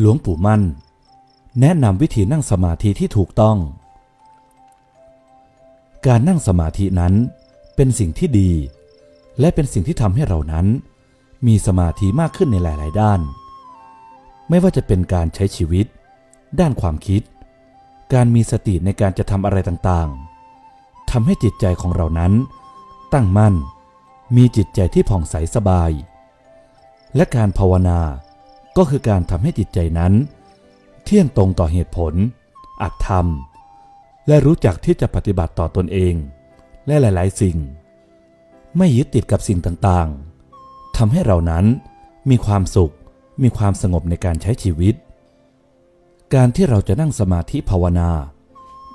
หลวงปู่มั่น แนะนำวิธีนั่งสมาธิที่ถูกต้อง การนั่งสมาธินั้นเป็นสิ่งที่ดี และเป็นสิ่งที่ทำให้เรานั้น มีสมาธิมากขึ้นในหลาย ๆ ด้าน ไม่ว่าจะเป็นการใช้ชีวิต ด้านความคิด การมีสติในการจะทำอะไรต่าง ๆทำให้จิตใจของเรานั้น ตั้งมั่น มีจิตใจที่ผ่องใสสบาย และการภาวนา ก็คือการทำให้จิตใจนั้น เที่ยงตรงต่อเหตุผล อัตธรรม และรู้จักที่จะปฏิบัติต่อตนเอง และหลาย ๆ สิ่ง ไม่ยึดติดกับสิ่งต่างๆทำให้เรานั้นมีความสุข มีความสงบในการใช้ชีวิต การที่เราจะนั่งสมาธิภาวนา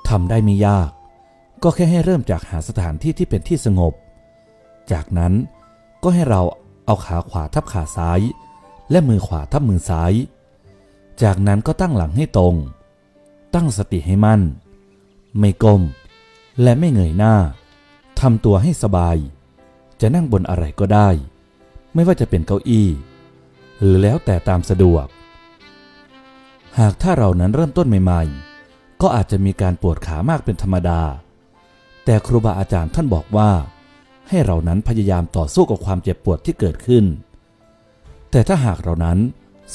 ทำได้ไม่ยาก ก็แค่ให้เริ่มจากหาสถานที่ที่เป็นที่สงบ จากนั้นก็ให้เราเอาขาขวาทับขาซ้าย และมือขวาทับมือซ้าย จากนั้นก็ตั้งหลังให้ตรง ตั้งสติให้มั่น ไม่ก้ม และไม่เงยหน้าทำตัวให้สบาย จะนั่งบนอะไรก็ได้ ไม่ว่าจะเป็นเก้าอี้ หรือแล้วแต่ตามสะดวก หากถ้าเรานั้นเริ่มต้นใหม่ๆ ก็อาจจะมีการปวดขามากเป็นธรรมดา แต่ครูบาอาจารย์ท่านบอกว่า ให้เรานั้นพยายามต่อสู้กับความเจ็บปวดที่เกิดขึ้น แต่ถ้าหากเรานั้น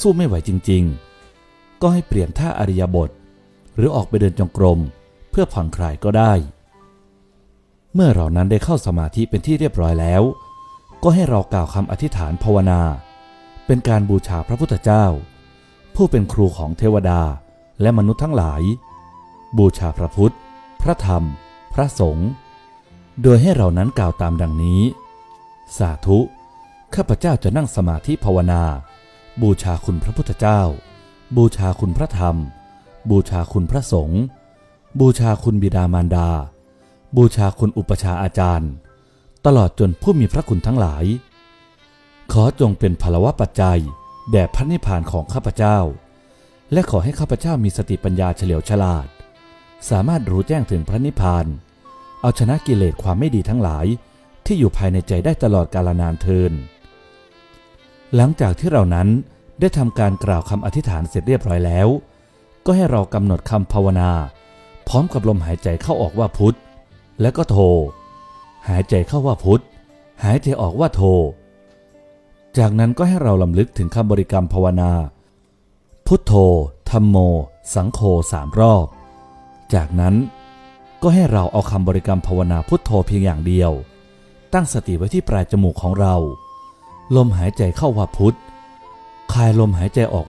สู้ไม่ไหวจริง ๆ ก็ให้เปลี่ยนท่าอริยบท หรือออกไปเดินจงกรมเพื่อผ่อนคลายก็ได้ เมื่อเรานั้นได้เข้าสมาธิเป็นที่เรียบร้อยแล้ว ก็ให้เรากล่าวคำอธิษฐานภาวนา เป็นการบูชาพระพุทธเจ้า ผู้เป็นครูของเทวดาและมนุษย์ทั้งหลาย บูชาพระพุทธ พระธรรม พระสงฆ์โดยให้เรานั้นกล่าวตามดังนี้ สาธุ ข้าพเจ้าจะนั่งสมาธิภาวนา บูชาคุณพระพุทธเจ้า บูชาคุณพระธรรม บูชาคุณพระสงฆ์บูชาคุณบิดามารดา บูชาคุณอุปชาอาจารย์ ตลอดจนผู้มีพระคุณทั้งหลาย ขอจงเป็นพลวะปัจจัยแด่พระนิพพานของข้าพเจ้า และขอให้ข้าพเจ้ามีสติปัญญาเฉลียวฉลาด สามารถรู้แจ้งถึงพระนิพพาน เอาชนะกิเลสความไม่ดีทั้งหลายที่อยู่ภายในใจได้ตลอดกาลนานเทิน หลังจากที่เรานั้นได้ทำการกล่าวคำอธิษฐานเสร็จเรียบร้อยแล้ว ก็ให้เรากำหนดคำภาวนา พร้อมกับลมหายใจเข้าออกว่าพุทธแล้วก็โท หายใจเข้าว่าพุทธหายใจออกว่าโท จากนั้นก็ให้เราลำลึกถึงคำบริกรรมภาวนา พุทโธธรรมโม สังโฆสามรอบ จากนั้นก็ให้เราเอาคำบริกรรมภาวนาพุทโธเพียงอย่างเดียว ตั้งสติไว้ที่ปลายจมูกของเรา ลมหายใจเข้าว่าพุทธคายลมหายใจออก